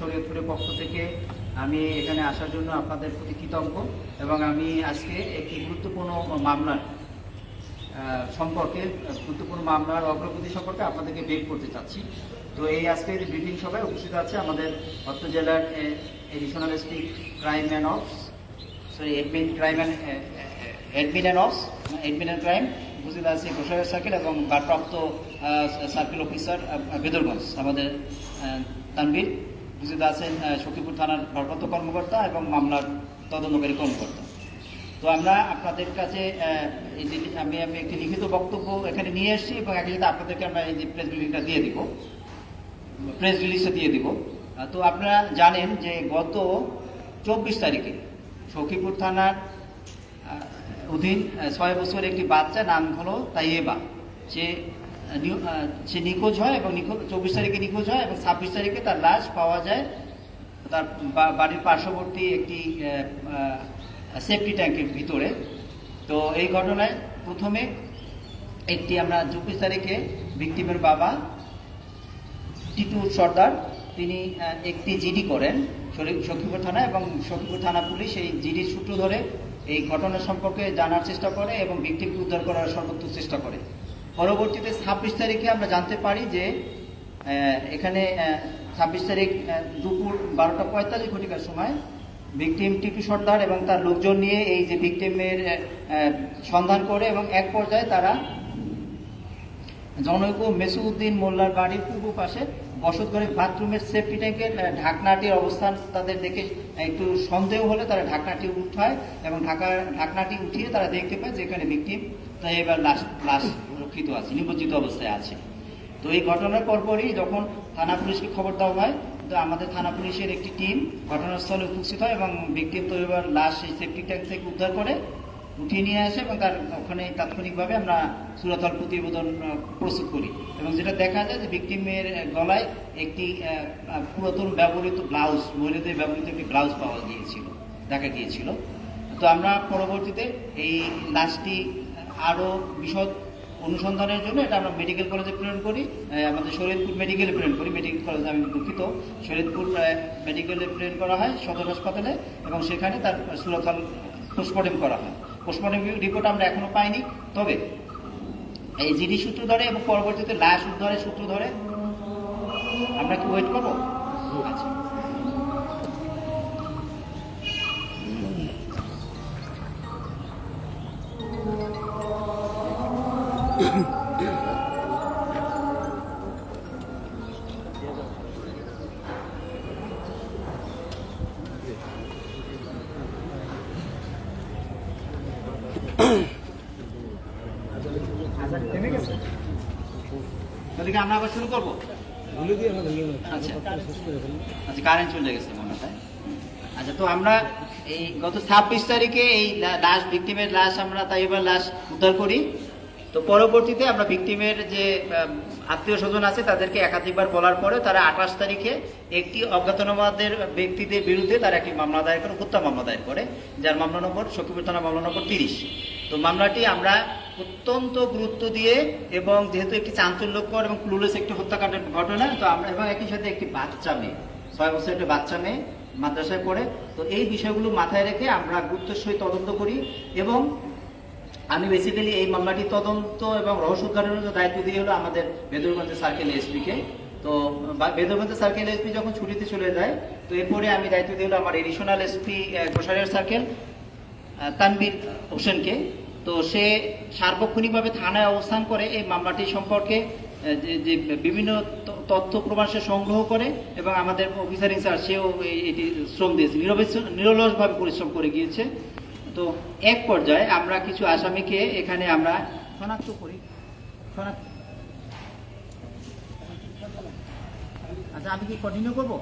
শরীয়তপুরের পক্ষ থেকে আমি এখানে আসার জন্য আপনাদের প্রতি কৃতজ্ঞ এবং আমি আজকে একটি গুরুত্বপূর্ণ মামলার সম্পর্কে গুরুত্বপূর্ণ মামলার অগ্রগতি সম্পর্কে আপনাদেরকে ব্রিফ করতে চাচ্ছি। তো এই আজকে যে ব্রিফিং সভায় উপস্থিত আছে আমাদের অত্র জেলার additional SP crime and ops sorry admin crime and admin and ops admin and crime উপস্থিত আছে গোসাইয়ের সার্কেল এবং ভারপ্রাপ্ত সার্কেল অফিসার বেদরগঞ্জ আমাদের আহ, উপস্থিত আছেন সখীপুর থানার ভারপ্রাপ্ত কর্মকর্তা এবং মামলার তদন্তকারী কর্মকর্তা। তো আমরা আপনাদের কাছে এই যে আমি আমি একটি লিখিত বক্তব্য এখানে নিয়ে এসেছি এবং একই সাথে আপনাদেরকে আমরা এই যে প্রেস রিলিজটা দিয়ে দিব প্রেস রিলিজটা দিয়ে দিব। তো আপনারা জানেন যে গত চব্বিশ তারিখে সখীপুর থানার অধীন ছয় বছর একটি বাচ্চা নাম হলো তাইয়েবা। সে সে নিখোঁজ হয় এবং নিখোঁজ, চব্বিশ তারিখে নিখোঁজ হয় এবং ছাব্বিশ তারিখে তার লাশ পাওয়া যায়। তার বাড়ির পার্শ্ববর্তী একটি সেফটি ট্যাঙ্কের ভিতরে। তো এই ঘটনায় প্রথমে একটি আমরা চব্বিশ তারিখে ভিক্টিমের বাবা টিটু সর্দার, তিনি একটি জিডি করেন সখীপুর থানা এবং সখীপুর থানা পুলিশ এই জিডির সূত্র ধরে এই ঘটনা সম্পর্কে জানার চেষ্টা করে এবং ভিক্টিমকে উদ্ধার করার সর্বোচ্চ চেষ্টা করে। পরবর্তীতে ছাব্বিশ তারিখে আমরা জানতে পারি যে এখানে ছাব্বিশ তারিখ দুপুর বারোটা পঁয়তাল্লিশ ঘটিকার সময় ভিকটিম টিটু সর্দার এবং তার লোকজন নিয়ে এই যে ভিকটিমের সন্ধান করে এবং এক পর্যায়ে তারা জনৈক মেসুউদ্দিন মোল্লার বাড়ির পূর্ব পাশে বসত ঘরে বাথরুমের সেফটি ট্যাঙ্কের ঢাকনাটির অবস্থান তাদের দেখে একটু সন্দেহ হলে তারা ঢাকনাটি উঠায় এবং ঢাকা, ঢাকনাটি উঠিয়ে তারা দেখতে পায় যে এখানে ভিকটিম তাই এবার লাশ লাশ রক্ষিত আছে নিমজ্জিত অবস্থায় আছে। তো এই ঘটনার পরপরই যখন থানা পুলিশকে খবর দেওয়া হয়, তো আমাদের থানা পুলিশের একটি টিম ঘটনাস্থলে উপস্থিত হয় এবং ভিকটিম তো এবার লাশ সেই সেফটি ট্যাঙ্ক থেকে উদ্ধার করে উঠিয়ে নিয়ে আসে এবং তার ওখানে তাৎক্ষণিকভাবে আমরা সুরতল প্রতিবেদন প্রস্তুত করি এবং যেটা দেখা যায় যে ভিকটিমের গলায় একটি পুরাতন ব্যবহৃত ব্লাউজ মহিলাদের ব্যবহৃত একটি ব্লাউজ পাওয়া গিয়েছিল, দেখা গিয়েছিল। তো আমরা পরবর্তীতে এই লাশটি আরও বিশদ অনুসন্ধানের জন্য এটা আমরা মেডিকেল কলেজে প্রেরণ করি। আমাদের শরীয়তপুর মেডিকেলে প্রেরণ করি। মেডিকেল কলেজে আমি দুঃখিত। শরীয়তপুর আহ, মেডিকেলে প্রেরণ করা হয় সদর হাসপাতালে এবং সেখানে তার সুরতল পোস্টমর্টেম করা হয়। পোস্টমর্টেম রিপোর্ট আমরা এখনও পাইনি। তবে এই জিডি সূত্র ধরে এবং পরবর্তীতে লাশ উদ্ধারের সূত্র ধরে আমরা কি ওয়েট করব? তাহলে আমরা আবার শুরু করব? আচ্ছা। আচ্ছা কারেন্ট চলে গেছে মনে হয়। আচ্ছা তো আমরা এই গত ছাব্বিশ তারিখে এই লাশ ভিকটিমের লাশ আমরা তাই এবার লাশ উদ্ধার করি। তো পরবর্তীতে আমরা ভিকটিমের যে আত্মীয় স্বজন আছে, তাদেরকে একাধিকবার বলার পরে তারা আঠাশ তারিখে একটি অজ্ঞাতনামাদের ব্যক্তিদের বিরুদ্ধে তারা একটি মামলা দায়ের করে হত্যা মামলা দায়ের করে, যার মামলা নম্বর থানা মামলা নম্বর তিরিশ। তো মামলাটি আমরা অত্যন্ত গুরুত্ব দিয়ে এবং যেহেতু একটি চাঞ্চল্যকর এবং ক্লুলেস একটি হত্যাকাণ্ডের ঘটনা, তো আমরা এবং একই সাথে একটি বাচ্চা মেয়ে, ছয় বছরের একটি বাচ্চা মেয়ে মাদ্রাসায় পড়ে, তো এই বিষয়গুলো মাথায় রেখে আমরা গুরুত্বের সহিত তদন্ত করি এবং আমি বেসিক্যালি এই মামলাটি তদন্ত এবং রহস্য উদ্ঘাটনের দায়িত্ব দিয়ে হলো আমাদের বেদরগঞ্জ সার্কেল এসপিকে তো, বা- সার্কেল এসপি যখন ছুটিতে চলে যায়, তো এরপরে আমি দায়িত্ব দিয়ে হলো আমার এডিশনাল এসপি গোসারিয়ার সার্কেল তানবির হোসেনকে। তো সে সার্বক্ষণিকভাবে থানায় অবস্থান করে এই মামলাটি সম্পর্কে যে বিভিন্ন তথ্য প্রমাণ সে সংগ্রহ করে এবং আমাদের অফিসার ইনচার্জ সেও এটি শ্রম দিয়েছে। নিরবেশ- নিরলসভাবে পরিশ্রম করে গিয়েছে। তো এক পর্যায়ে আমরা কিছু আসামিকে এখানে আমরা শনাক্ত করি। শনাক্ত আচ্ছা আমি কি কন্টিনিউ করব?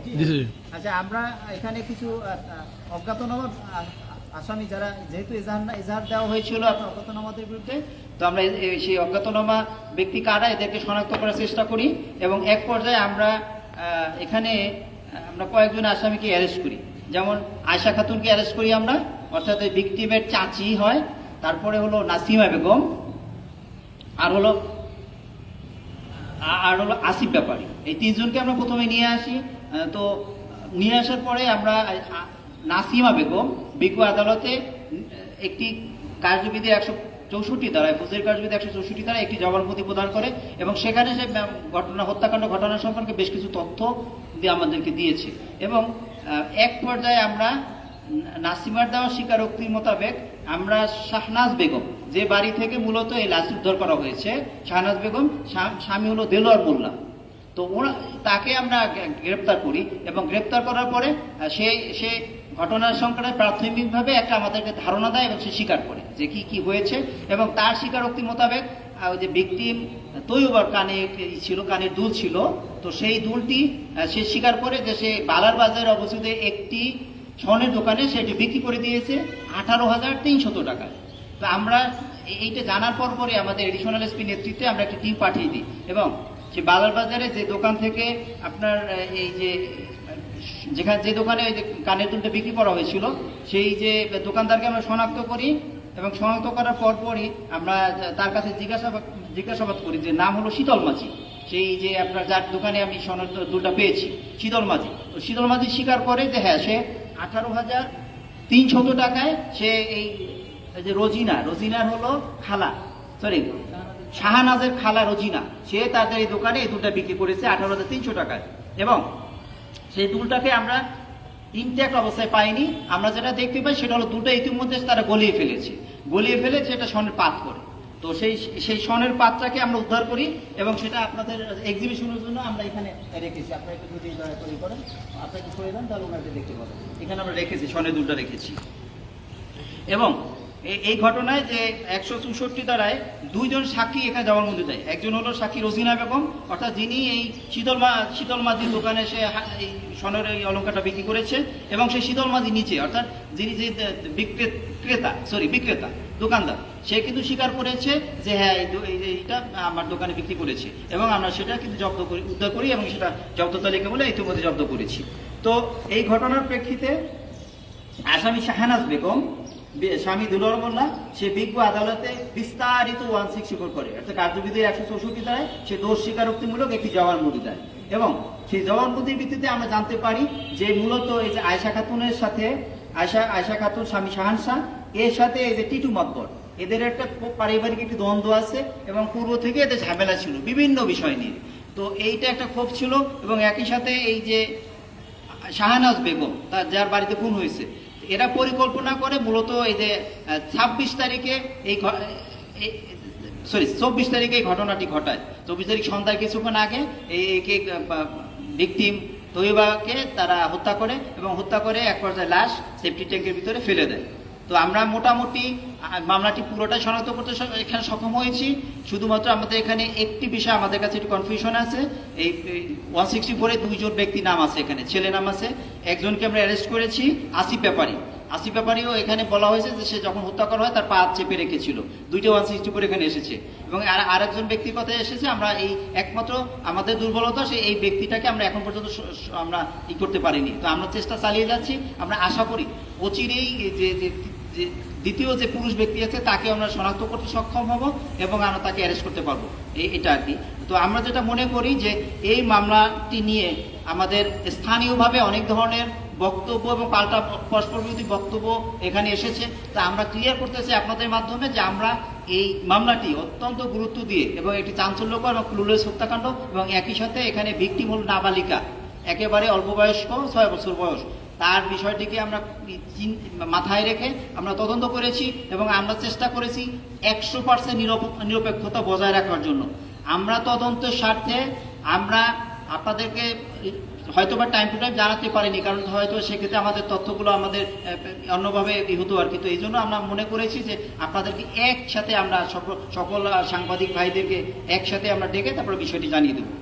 আচ্ছা আমরা এখানে কিছু অজ্ঞাতনামা আসামি যারা যেহেতু এজাহার এজাহার দেওয়া হয়েছিল আপনার অজ্ঞাতনামাদের বিরুদ্ধে তো আমরা সেই অজ্ঞাতনামা ব্যক্তি কারা এদেরকে শনাক্ত করার চেষ্টা করি এবং এক পর্যায়ে আমরা এখানে আমরা কয়েকজন আসামিকে অ্যারেস্ট করি। যেমন আয়শা খাতুনকে অ্যারেস্ট করি আমরা। অর্থাৎ ভিকটিমের চাচি হয়, তারপরে হলো নাসিমা বেগম, আর হলো আর হলো আসিফ ব্যাপারী। এই তিনজনকে আমরা প্রথমে নিয়ে আসি। তো নিয়ে আসার পরে আমরা নাসিমা বেগম বিজ্ঞ আদালতে একটি কার্যবিধি একশো চৌষট্টি দ্বারা ফৌজের কার্যবিধি একশো চৌষট্টি দ্বারা একটি জবানবন্দি প্রদান করে এবং সেখানে সে ঘটনা, হত্যাকাণ্ড, ঘটনা সম্পর্কে বেশ কিছু তথ্য আমাদেরকে দিয়েছে। এবং এক পর্যায়ে আমরা নাসিমার দেওয়া স্বীকারোক্তি মোতাবেক আমরা শাহনাজ বেগম, যে বাড়ি থেকে মূলত এই লাশ উদ্ধার করা হয়েছে, শাহনাজ বেগম স্বামী হলো দেলোয়ার মোল্লা। তো তাকে আমরা গ্রেপ্তার করি এবং গ্রেপ্তার করার পরে সে সে ঘটনার সংক্রান্ত প্রাথমিকভাবে একটা আমাদেরকে ধারণা দেয় এবং সে স্বীকার করে যে কি কি হয়েছে এবং তার স্বীকারোক্তি মোতাবেক ওই যে ভিকটিম তৈবার কানে ছিল, কানের দুল ছিল, তো সেই দুলটি সে স্বীকার করে যে সে বালার বাজারে অবস্থিত একটি স্বর্ণের দোকানে সেটি বিক্রি করে দিয়েছে আঠারো হাজার তিনশত টাকায় তো আমরা এইটা জানার পর পরে আমাদের এডিশনাল এসপি নেতৃত্বে আমরা একটি টিম পাঠিয়ে দিই এবং সে বালার বাজারে যে দোকান থেকে আপনার এই যে, যেখানে, যে দোকানে ওই যে কানের দুলটা বিক্রি করা হয়েছিল, সেই যে দোকানদারকে আমরা শনাক্ত করি এবং শনাক্ত করার পরপরই আমরা তার কাছে জিজ্ঞাসাবাদ জিজ্ঞাসাবাদ করি যে নাম হলো শীতল মাঝি। সেই যে আপনার যার দোকানে আমি সোনার দুলটা পেয়েছি, শীতল মাঝি। তো শীতল মাঝি স্বীকার করে যে হ্যাঁ সে আঠারো হাজার তিনশত টাকায় সে এই যে রোজিনা, রোজিনার হলো খালা সরি শাহানাজের খালা রোজিনা, সে তাদের এই দোকানে এই দুলটা বিক্রি করেছে আঠারো হাজার তিনশো টাকায়। এবং সেই দুলটাকে আমরা ইনট্যাক্ট অবস্থায় পাইনি। আমরা যেটা দেখতে পাই সেটা হলো দুটো ইতিমধ্যে তারা গলিয়ে ফেলেছে। গলিয়ে ফেলে সেটা স্বর্ণের পাত করে তো সেই সেই স্বর্ণের পাতটাকে আমরা উদ্ধার করি এবং সেটা আপনাদের এক্সিবিশনের জন্য আমরা এখানে রেখেছি। আপনারা একটু যদি দয়া করে করেন। একটু করে দেন, তাহলে দেখতে পাবেন এখানে আমরা রেখেছি, স্বর্ণের দুলটা রেখেছি। এবং এই ঘটনায় যে একশো চৌষট্টি দ্বারায় দুইজন সাক্ষী এখানে জবানবন্দি দেয়। একজন হলো সাক্ষী রোজিনা বেগম, অর্থাৎ যিনি এই শীতল মা, শীতল মাঝির দোকানে সে এই স্বর্ণের এই অলঙ্কারটা বিক্রি করেছে এবং সেই শীতল মাঝি নিচে, অর্থাৎ যিনি যে দে- বিক্রে- ক্রেতা সরি বিক্রেতা, দোকানদার সে কিন্তু স্বীকার করেছে যে হ্যাঁ এই এইটা আমার দোকানে বিক্রি করেছে এবং আমরা সেটা কিন্তু জব্দ করি, উদ্ধার করি এবং সেটা জব্দ তালিকা বলে ইতিমধ্যে জব্দ করেছি। তো এই ঘটনার প্রেক্ষিতে আসামি শাহানাজ বেগম স্বামী দুলর মোল্লা, সে বিজ্ঞ আদালতে বিস্তারিত ওয়ান সিক্স করে। অর্থাৎ কার্যবিধির একশো চৌষট্টি দ্বারায় সে দোষ স্বীকারোক্তিমূলক একটি জবানবন্দি দেয় এবং সেই জবানবন্দির ভিত্তিতে আমরা জানতে পারি যে মূলত এই যে আয়সা খাতুনের সাথে আয়সা আয়সা খাতুন স্বামী শাহান শাহ, এর সাথে এই যে টিটু মকবর এদের একটা পারিবারিক একটি দ্বন্দ্ব আছে এবং পূর্ব থেকে এদের ঝামেলা ছিল, বিভিন্ন বিষয় নিয়ে। তো এইটা একটা ক্ষোভ ছিল এবং একই সাথে এই যে শাহানাজ বেগম, তার যার বাড়িতে খুন হয়েছে, এরা পরিকল্পনা করে মূলত এই যে ছাব্বিশ তারিখে এই সরি, চব্বিশ তারিখে এই ঘটনাটি ঘটায়। চব্বিশ তারিখ সন্ধ্যায় কিছুক্ষণ আগে এই ভিকটিম তৈবাকে তারা হত্যা করে এবং হত্যা করে এক পর্যায়ে লাশ সেফটি ট্যাঙ্কের ভিতরে ফেলে দেয়। তো আমরা মোটামুটি মামলাটি পুরোটাই শনাক্ত করতে এখানে সক্ষম হয়েছি। শুধুমাত্র আমাদের এখানে একটি বিষয় আমাদের কাছে একটু কনফিউশন আছে। এই ওয়ান সিক্সটি ফোরে দুইজন ব্যক্তি নাম আছে এখানে ছেলে নাম আছে। একজনকে আমরা অ্যারেস্ট করেছি আসিফ ব্যাপারী। আসিফ ব্যাপারীও এখানে বলা হয়েছে যে সে যখন হত্যা করা হয় তার পা চেপে রেখেছিল। দুইটা ওয়ান সিক্সটি ফোর এখানে এসেছে। এবং আর, আরেকজন ব্যক্তির কথা এসেছে, আমরা এই একমাত্র আমাদের দুর্বলতা সে এই ব্যক্তিটাকে আমরা এখন পর্যন্ত আমরা ই করতে পারিনি। তো আমরা চেষ্টা চালিয়ে যাচ্ছি, আমরা আশা করি। অচিরেই যে যে দ্বিতীয় যে পুরুষ ব্যক্তি আছে, তাকে আমরা শনাক্ত করতে সক্ষম হব এবং আমরা তাকে অ্যারেস্ট করতে পারব। এটা আর কি। তো আমরা যেটা মনে করি যে এই মামলাটি নিয়ে আমাদের স্থানীয়ভাবে অনেক ধরনের বক্তব্য এবং পাল্টা পরস্পর বিরোধী বক্তব্য এখানে এসেছে। তা আমরা ক্লিয়ার করতেছি আপনাদের মাধ্যমে যে আমরা এই মামলাটি অত্যন্ত গুরুত্ব দিয়ে এবং একটি চাঞ্চল্যকর এবং ক্লুলেস হত্যাকাণ্ড এবং একই সাথে এখানে ভিকটিম হল নাবালিকা। একেবারে অল্প বয়স্ক, ছয় বছর বয়স। তার বিষয়টিকে আমরা মাথায় রেখে আমরা তদন্ত করেছি এবং আমরা চেষ্টা করেছি একশো পার্সেন্ট নিরপেক্ষতা বজায় রাখার জন্য। আমরা তদন্তের স্বার্থে আমরা আপনাদেরকে হয়তো বা টাইম টু টাইম জানাতে পারিনি, কারণ হয়তো সেক্ষেত্রে আমাদের তথ্যগুলো আমাদের অন্যভাবে হতো আর কি। তো এই জন্য আমরা মনে করেছি যে আপনাদেরকে একসাথে আমরা সকল সাংবাদিক ভাইদেরকে একসাথে আমরা ডেকে তারপরে বিষয়টি জানিয়ে দেবো।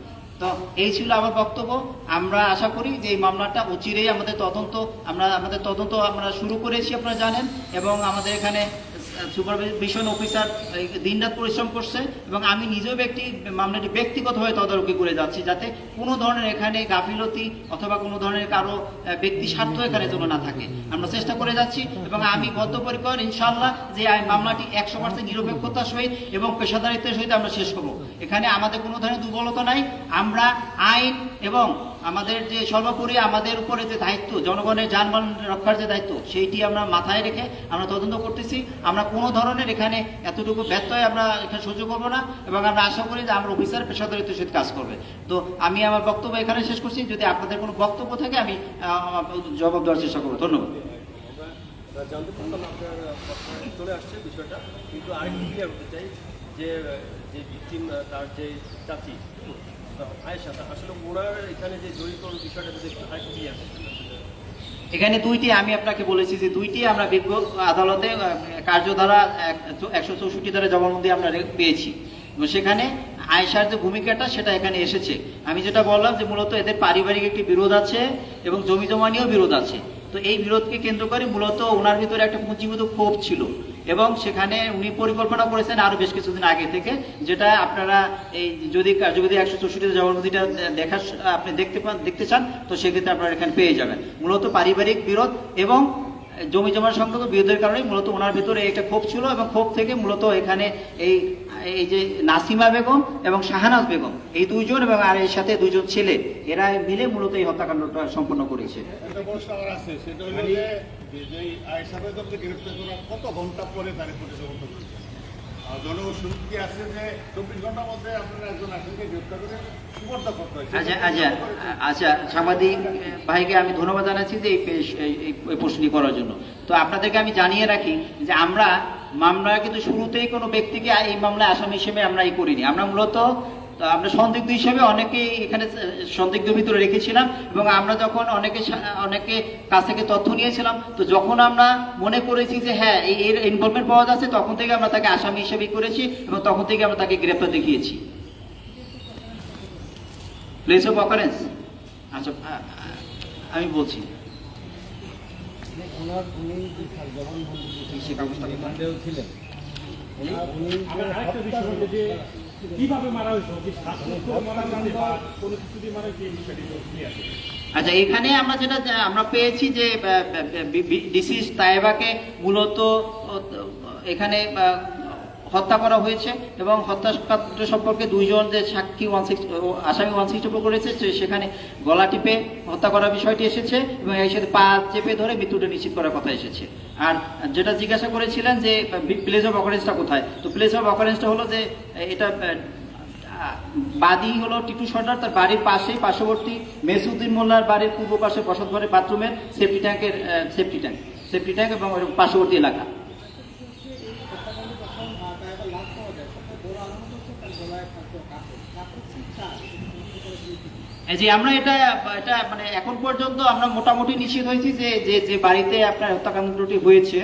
তো এই ছিল আমার বক্তব্য। আমরা আশা করি যে এই মামলাটা অচিরেই আমাদের তদন্ত আমরা আমাদের তদন্ত আমরা শুরু করেছি, আপনারা জানেন। এবং আমাদের এখানে সুপারভিশন অফিসার দিনরাত পরিশ্রম করছে এবং আমি নিজেও ব্যক্তি, মামলাটি ব্যক্তিগতভাবে তদারকি করে যাচ্ছি যাতে কোনো ধরনের এখানে গাফিলতি অথবা কোনো ধরনের কারও ব্যক্তি স্বার্থ এখানে যেন না থাকে। আমরা চেষ্টা করে যাচ্ছি এবং আমি বদ্ধপরিকর ইনশাল্লাহ যে মামলাটি একশো পার্সেন্ট নিরপেক্ষতার সহিত এবং পেশাদারিত্বের সহিত আমরা শেষ করব। এখানে আমাদের কোনো ধরনের দুর্বলতা নাই। আমরা আইন এবং আমাদের যে সর্বোপরি আমাদের উপরে যে দায়িত্ব, জনগণের যানবাহন রক্ষার যে দায়িত্ব, সেইটি আমরা মাথায় রেখে আমরা তদন্ত করতেছি। আমরা কোনো ধরনের এখানে এতটুকু ব্যর্থ হয়ে আমরা এখানে সহ্য করব না এবং আমরা আশা করি যে আমরা অফিসার পেশাদারিত্বের সাথে কাজ করবে। তো আমি আমার বক্তব্য এখানে শেষ করছি। যদি আপনাদের কোনো বক্তব্য থাকে, আমি জবাব দেওয়ার চেষ্টা করব। ধন্যবাদ। চলে আসছে বিষয়টা, কিন্তু আরেকটু চাই যে যে ভিকটিম তার যে চাচি এখানে দুইটি আমি আপনাকে বলেছি যে দুইটি আমরা বিজ্ঞ আদালতে কার্যধারা একশো চৌষট্টি ধারা জবানবন্দি আমরা পেয়েছি। সেখানে আয়সার যে ভূমিকাটা, সেটা এখানে এসেছে। আমি যেটা বললাম যে মূলত এদের পারিবারিক একটি বিরোধ আছে এবং জমি জমা নিয়েও বিরোধ আছে। তো এই বিরোধকে কেন্দ্র করে মূলত ওনার ভিতরে একটা পুঁজিগত ক্ষোভ ছিল। এবং সেখানে উনি পরিকল্পনা করেছেন আরও বেশ কিছুদিন আগে থেকে যেটা আপনারা এই যদি যদি একশো চৌষট্টি জবানবন্দিটা দেখা আপনি দেখতে পান দেখতে চান তো সেক্ষেত্রে আপনারা এখানে পেয়ে যাবেন। মূলত পারিবারিক বিরোধ এবং জমি জমার সংক্রান্ত বিরোধের কারণে মূলত ওনার ভিতরে একটা ক্ষোভ ছিল এবং ক্ষোভ থেকে মূলত এখানে এই এই যে নাসিমা বেগম এবং শাহানাজ বেগম এই দুইজন এবং আর এর সাথে দুইজন ছেলে এরা মিলে মূলত এই হত্যাকাণ্ডটা সম্পন্ন করেছে। একটা প্রশ্ন আমার আছে সেটা হলো যে যে যে আয়েশা বেগমকে গ্রেপ্তার করার কত ঘণ্টা পরে তার প্রতিযোগিত করেছে। আর জনশুল্ক আছে যে চব্বিশ ঘণ্টার মধ্যে আপনারা একজন আসামিকে গ্রেপ্তার করে সুবর্দ করতে আচ্ছা আচ্ছা আচ্ছা সাংবাদিক ভাইকে আমি ধন্যবাদ জানাচ্ছি যে এই প্রশ্নটি করার জন্য। তো আপনাদেরকে আমি জানিয়ে রাখি যে আমরা মামলা কিন্তু শুরুতেই কোনো ব্যক্তিকে এই মামলায় আসামি হিসেবে আমরা এই করিনি। আমরা মূলত তো আমরা সন্দিগ্ধ হিসেবে অনেকে এখানে সন্দিগ্ধ ভিতরে রেখেছিলাম এবং আমরা যখন অনেকে অনেকে কাছ থেকে তথ্য নিয়েছিলাম তো যখন আমরা মনে করেছি যে হ্যাঁ এই এর ইনভলভমেন্ট পাওয়া যাচ্ছে তখন থেকে আমরা তাকে আসামি হিসেবে করেছি এবং তখন থেকে আমরা তাকে গ্রেপ্তার দেখিয়েছি। প্লেস অফ অকারেন্স আচ্ছা আমি বলছি। কাগজটা ছিলেন। আচ্ছা এখানে আমরা যেটা আমরা পেয়েছি যে ডিসিস তাইবাকে মূলত এখানে হত্যা করা হয়েছে এবং হত্যাকাণ্ড সম্পর্কে দুইজন যে সাক্ষী ওয়ান সিক্স আসামি ওয়ান সিক্সটি ফোর করেছে সেখানে গলা টিপে হত্যা করার বিষয়টি এসেছে এবং এর সাথে পা চেপে ধরে মৃত্যুটা নিশ্চিত করার কথা এসেছে। আর যেটা জিজ্ঞাসা করেছিলেন যে প্লেস অফ অকারেন্সটা কোথায়? তো প্লেস অফ অকারেন্সটা হলো যে, এটা বাদী হলো টিটু সর্দার, তার বাড়ির পাশেই পার্শ্ববর্তী মেসুদ্দিন মোল্লার বাড়ির পূর্ব পাশে বসত ঘরের বাথরুমের সেফটি ট্যাঙ্কের সেফটি ট্যাঙ্ক সেফটি ট্যাঙ্ক এবং পার্শ্ববর্তী এলাকা। যে আমরা এটা এটা মানে এখন পর্যন্ত আমরা মোটামুটি নিশ্চিত হয়েছি যে যে যে বাড়িতে আপনার হত্যাকাণ্ডটি হয়েছে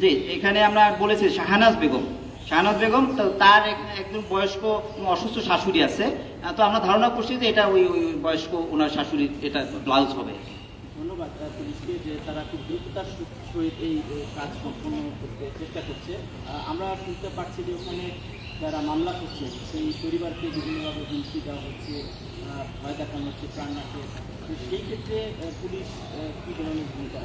জি এখানে আমরা বলেছি শাহানাজ বেগম। শাহানাজ বেগম তো তার এক- একজন বয়স্ক অসুস্থ শাশুড়ি আছে। তো আমরা ধারণা করছি যে এটা ওই ওই বয়স্ক ওনার শাশুড়ি, এটা ব্লাউজ হবে। ধন্যবাদ পুলিশকে যে তারা খুব দ্রুততার সহিত এই কাজ সম্পন্ন করতে চেষ্টা করছে। আমরা শুনতে পাচ্ছি যে ওখানে যারা মামলা করছে, সেই পরিবারকে বিভিন্নভাবে হুমকি দেওয়া হচ্ছে ভয় দেখানো হচ্ছে প্রাণ রাখে তো সেই ক্ষেত্রে পুলিশ কী ধরনের ভূমিকা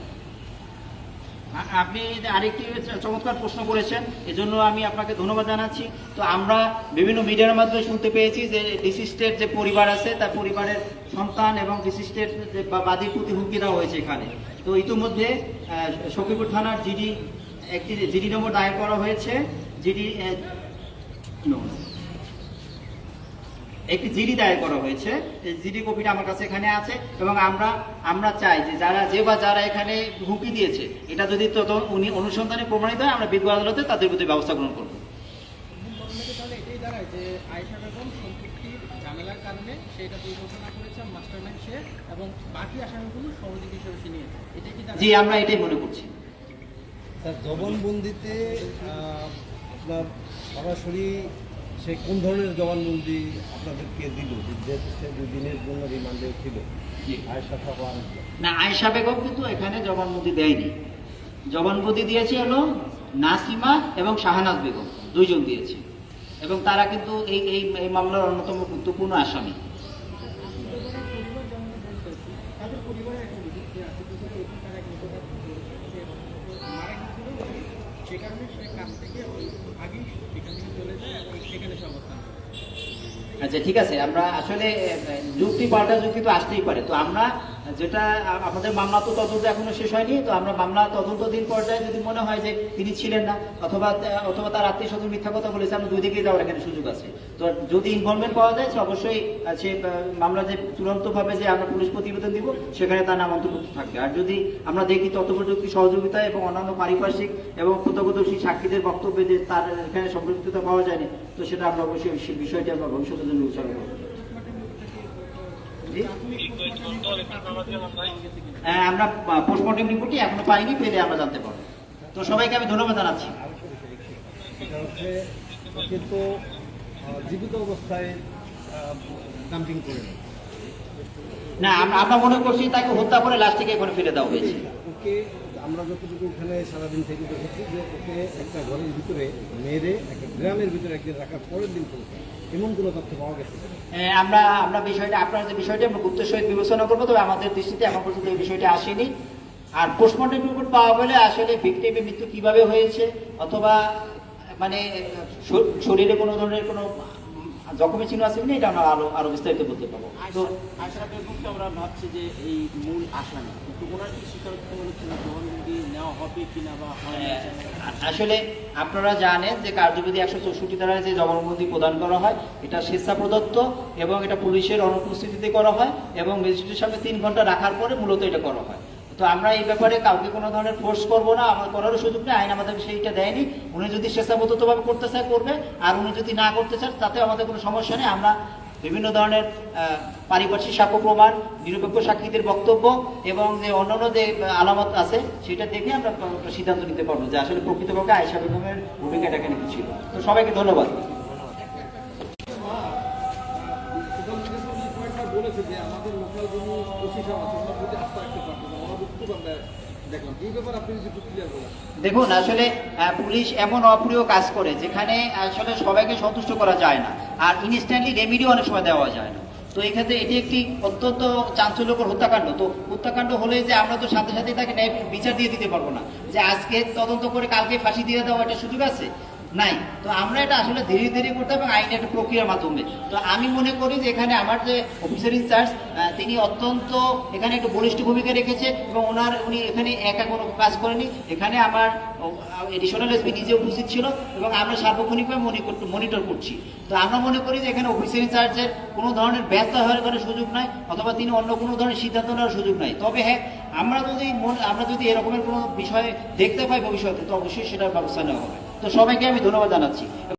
আপনি আরেকটি চমৎকার প্রশ্ন করেছেন, এজন্য আমি আপনাকে ধন্যবাদ জানাচ্ছি। তো আমরা বিভিন্ন মিডিয়ার মাধ্যমে শুনতে পেয়েছি যে ডিসিস্টের যে পরিবার আছে, তার পরিবারের সন্তান এবং ডিসিস্টের যে বাদীর প্রতি হুমকি দেওয়া হয়েছে এখানে। তো ইতিমধ্যে সখীপুর থানার জিডি, একটি জিডি নম্বর দায়ের করা হয়েছে। জিডি একটি জিডি দায়ের করা হয়েছে। এই জিডি কপিটা আমার কাছে এখানে আছে এবং আমরা আমরা চাই যে যারা যে বা যারা এখানে হুমকি দিয়েছে এটা যদি তত উনি অনুসন্ধানে প্রমাণিত হয় আমরা বিজ্ঞ আদালতে তাদের প্রতি ব্যবস্থা গ্রহণ করব। তাহলে এটাই দাঁড়ায় যে আয়েশা বেগম কারণে সেটা পরিকল্পনা করেছে। মাস্টারমাইন্ড সে এবং বাকি আসামিগুলো সহযোগী হিসেবে নিয়েছে এটা জি আমরা এটাই মনে করছি। স্যার জবানবন্দিতে আপনার সরাসরি সে কোন ধরনের জবানবন্দি আপনাদেরকে দিল? যে সে দুই দিনের জন্য রিমান্ডে ছিল। আয়েশা খাবার না আয়সা বেগম কিন্তু এখানে জবানবন্দি দেয়নি। জবানবন্দি দিয়েছে হলো নাসিমা এবং শাহানাজ বেগম দুইজন দিয়েছে। এবং তারা কিন্তু এই এই এই মামলার অন্যতম গুরুত্বপূর্ণ আসামি তাদের পরিবারের একটা বিভক্তি আছে কিন্তু এখানকার এক নিকটাত্মীয় সে মারা গেছিল সে কারণে সে কাছ থেকে ওই আগেই এখান থেকে চলে যায় এবং সেখানে সে অবস্থান করে। আচ্ছা ঠিক আছে আমরা আসলে যুক্তি পাল্টা যুক্তি তো আসতেই পারে। তো আমরা যেটা আমাদের মামলা তো তদন্ত এখনও শেষ হয়নি, তো আমরা মামলা তদন্তদিন পর্যায়ে যদি মনে হয় যে তিনি ছিলেন না, অথবা অথবা তার আত্মীয় স্বজন মিথ্যা কথা বলেছে, আমরা দুই দিকেই যাওয়ার এখানে সুযোগ আছে। তো যদি ইনভলভমেন্ট পাওয়া যায় সে অবশ্যই সে মামলা যে চূড়ান্তভাবে যে আমরা পুলিশ প্রতিবেদন দিব, সেখানে তার নাম অন্তর্ভুক্ত থাকবে। আর যদি আমরা দেখি তথ্য প্রযুক্তি সহযোগিতা এবং অন্যান্য পারিপার্শ্বিক এবং প্রত্যক্ষদর্শী সাক্ষীদের বক্তব্যে যে তার এখানে সম্পৃক্ততা পাওয়া যায়নি, তো সেটা আমরা অবশ্যই বিষয়টি আমরা ভবিষ্যতের জন্য উৎসর্গ করব। আমরা পোস্টমর্টম রিপোর্টটি এখনও পাইনি পেলে আমরা জানতে পারব। তো সবাইকে আমি ধন্যবাদ জানাচ্ছি। জীবিত অবস্থায় ডাম্পিং করে। না আমরা আমরা মনে করছি তাকে হত্যা করে লাশটিকে এখানে ফেলে দেওয়া হয়েছে। ওকে আমরা যতটুকু এখানে সারাদিন থেকে দেখেছি যে ওকে একটা ঘরের ভিতরে মেরে একটা গ্রামের ভিতরে একদিন রাখার পরের দিন করেছে এমন কোনো তথ্য পাওয়া গেছে? আমরা আমরা বিষয়টা, আপনার যে বিষয়টি আমরা গুরুত্বের সহিত বিবেচনা করব, তবে আমাদের দৃষ্টিতে এখন পর্যন্ত এই বিষয়টি আসেনি। আর পোস্টমর্টম রিপোর্ট পাওয়া গেলে আসলে ভিক্টিমের মৃত্যু কীভাবে হয়েছে, অথবা মানে শরীরে কোনো ধরনের কোনো জখমের চিহ্ন আছে এটা আমরা আরও আরও বিস্তারিত বলতে পারব। তো আমরা ভাবছি যে এই মূল আসামি কিন্তু ওনার কি নেওয়া হবে কিনা বা হয় আসলে আপনারা জানেন যে কার্যবিধি একশো চৌষট্টি ধারায় যে জবানবন্দি প্রদান করা হয় এটা স্বেচ্ছা প্রদত্ত এবং এটা পুলিশের অনুপস্থিতিতে করা হয় এবং ম্যাজিস্ট্রেটের সামনে তিন ঘণ্টা রাখার পরে মূলত এটা করা হয়। তো আমরা এই ব্যাপারে কাউকে কোনো ধরনের ফোর্স করব না, আমার করারও সুযোগ নেই, আইন আমাদের সেইটা দেয়নি। উনি যদি স্বেচ্ছাপ্রদত্তভাবে করতে চায়, করবে। আর উনি যদি না করতে চান তাতে আমাদের কোনো সমস্যা নেই। আমরা বিভিন্ন ধরনের পারিপার্শ্বিক সাক্ষ্য প্রমাণ, নিরপেক্ষ সাক্ষীদের বক্তব্য এবং যে অন্যান্য যে আলামত আছে, সেটা দেখে আমরা সিদ্ধান্ত নিতে পারব যে আসলে প্রকৃতপক্ষে আয়সা বেগমের ভূমিকাটা এখানে কি ছিল। তো সবাইকে ধন্যবাদ। আমাদের ওসি সাহেব আছে ওনার প্রতি আস্থা রাখতে পারতো না ওনার বক্তব্য আমরা দেখলাম এই ব্যাপারে আপনি যদি একটু ক্লিয়ার করেন দেখুন, আসলে পুলিশ এমন অপ্রিয় কাজ করে যেখানে আসলে সবাইকে সন্তুষ্ট করা যায় না। আর ইনস্ট্যান্টলি রেমিডিও অনেক সময় দেওয়া যায় না। তো এই ক্ষেত্রে এটি একটি অত্যন্ত চাঞ্চল্যকর হত্যাকাণ্ড। তো হত্যাকাণ্ড হলে যে আমরা তো সাথে সাথে তাকে ন্যায় বিচার দিয়ে দিতে পারব না। যে আজকে তদন্ত করে কালকে ফাঁসি দিয়ে দেওয়া একটা সুযোগ আছে? নাই। তো আমরা এটা আসলে ধীরে ধীরে করতে হবে আইনের একটা প্রক্রিয়ার মাধ্যমে। তো আমি মনে করি যে এখানে আমার যে অফিসার ইনচার্জ তিনি অত্যন্ত এখানে একটু বলিষ্ঠ ভূমিকা রেখেছে এবং ওনার, উনি এখানে একা কোনো কাজ করেনি এখানে আমার এডিশনাল এসপি নিজে উপস্থিত ছিল এবং আমরা সার্বক্ষণিকভাবে মনিটর করছি। তো আমরা মনে করি যে এখানে অফিসার ইনচার্জের কোনো ধরনের ব্যর্থ হওয়ার কোনো সুযোগ নাই, অথবা তিনি অন্য কোনো ধরনের সিদ্ধান্ত নেওয়ার সুযোগ নাই। তবে হ্যাঁ আমরা যদি আমরা যদি এরকমের কোনো বিষয় দেখতে পাই ভবিষ্যতে, তো অবশ্যই সেটার ব্যবস্থা নেওয়া হবে। তো সবাইকে আমি ধন্যবাদ জানাচ্ছি।